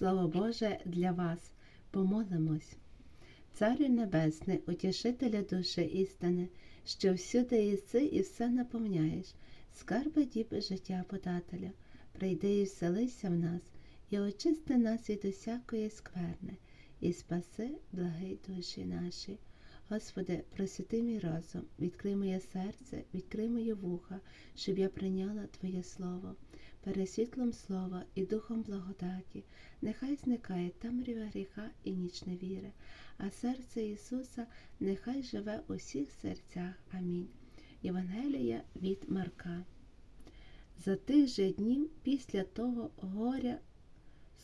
Слово Боже для вас. Помолимось. Царю Небесний, утішителя душі істини, що всюди єси і все наповняєш, скарби діб життя подателя, прийди і вселися в нас, і очисти нас від усякої скверни, і спаси, благий душі наші. Господи, просвіти мій розум, відкрий моє серце, відкрий моє вуха, щоб я прийняла Твоє Слово. Пересвітлом слова і духом благодаті, нехай зникає темрява гріха і ніч невіри, а серце Ісуса нехай живе у всіх серцях. Амінь. Євангелія від Марка. За тих же днів після того горя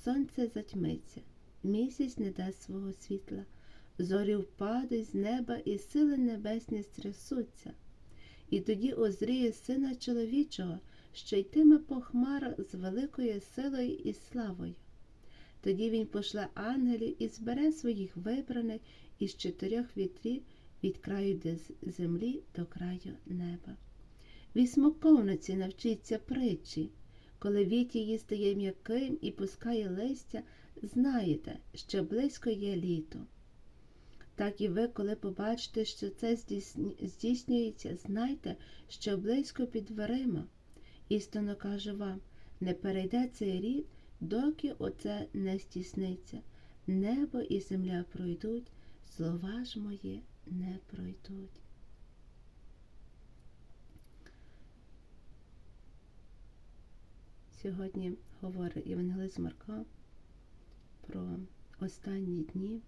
сонце затьмиться, місяць не дасть свого світла, зорі впадуть з неба і сили небесні стрясуться. І тоді озріє сина чоловічого, що йтиме по хмарах з великою силою і славою. Тоді він пошле ангелів і збере своїх вибраних із чотирьох вітрів від краю землі до краю неба. Від смоковниці навчиться притчі, коли віті її стає м'яким і пускає листя, знаєте, що близько є літо. Так і ви, коли побачите, що це здійснюється, знайте, що близько під дверима. Істинно кажу вам, не перейде цей рід, доки оце не стісниться. Небо і земля пройдуть, слова ж мої не пройдуть. Сьогодні говорить Євангелист Марка про останні дні,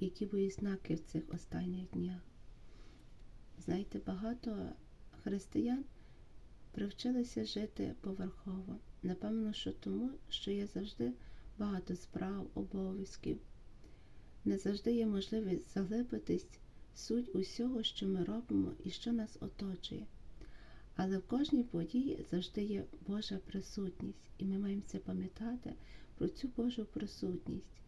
які будуть знаки в цих останніх днях. Знаєте, багато християн привчилися жити поверхово. Напевно, що тому, що є завжди багато справ, обов'язків. Не завжди є можливість заглибитись в суть усього, що ми робимо і що нас оточує. Але в кожній події завжди є Божа присутність, і ми маємо це пам'ятати про цю Божу присутність.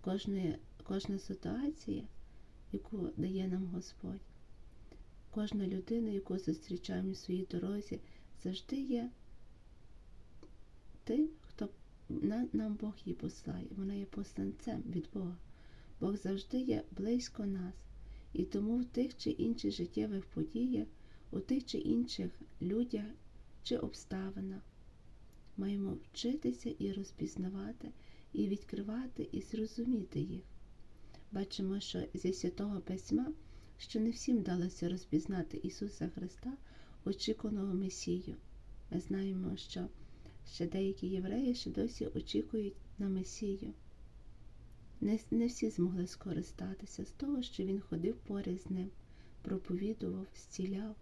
Кожна, кожна ситуація, яку дає нам Господь, кожна людина, яку зустрічаємо в своїй дорозі, завжди є тим, хто нам Бог її послає. Вона є посланцем від Бога. Бог завжди є близько нас. І тому в тих чи інших життєвих подіях, у тих чи інших людях чи обставинах маємо вчитися і розпізнавати, і відкривати, і зрозуміти їх. Бачимо, що зі святого письма, що не всім вдалося розпізнати Ісуса Христа, очікуваного Месію. Ми знаємо, що ще деякі євреї ще досі очікують на Месію. Не, не всі змогли скористатися з того, що він ходив поряд з ним, проповідував, зціляв,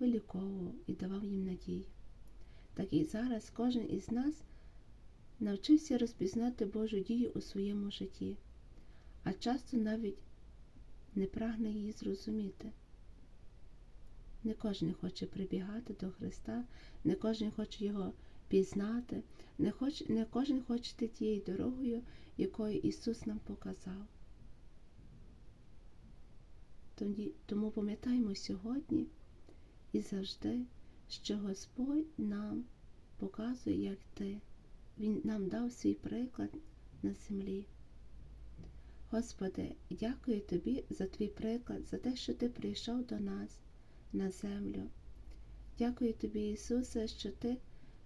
виліковував і давав їм надію. Так і зараз кожен із нас навчився розпізнати Божу дію у своєму житті, а часто навіть не прагне її зрозуміти. Не кожен хоче прибігати до Христа, не кожен хоче Його пізнати, не, хоч, не кожен хоче йти тією дорогою, якою Ісус нам показав. Тоді, тому пам'ятаємо сьогодні і завжди, що Господь нам показує, як ти. Він нам дав свій приклад на землі. Господи, дякую Тобі за твій приклад, за те, що Ти прийшов до нас на землю. Дякую Тобі, Ісусе, що Ти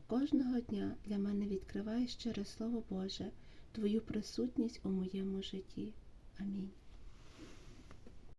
кожного дня для мене відкриваєш через Слово Боже Твою присутність у моєму житті. Амінь.